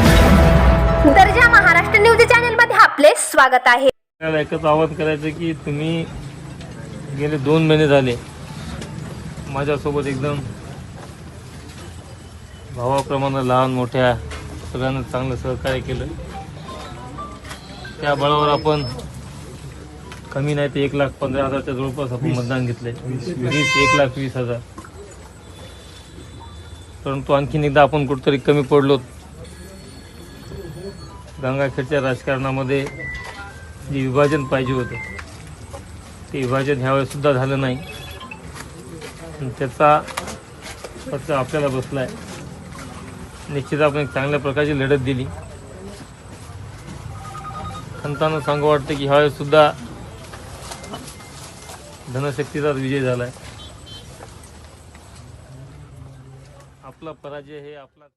दर्जा महाराष्ट्र न्यूज चॅनलमध्ये आपले स्वागत आहे. एकच आवाहन करायचं की तुम्ही गेले दोन महिने झाले. माझ्यासोबत एकदम भावाप्रमाणे लहान मोठ्या सगळ्यांना चांगलं सहकार्य केलं. त्या बळावर आपण कमी नाही ते एक लाख पंधरा हजारच्या जवळपास आपण मतदान घेतले वीस एक लाख वीस हजार. परंतु आणखीन एकदा आपण कुठेतरी कमी पडलो गंगाखेडच्या राजकारणामध्ये जे विभाजन पाहिजे होतं ते विभाजन ह्यावेळेस सुद्धा झालं नाही. त्याचा फक्त आपल्याला बसला आहे निश्चित आपण एक चांगल्या प्रकारची लढत दिली. खंतानं सांगू वाटतं की ह्यावेळेस सुद्धा धनशक्तीचाच विजय झाला आहे आपला पराजय हे आपला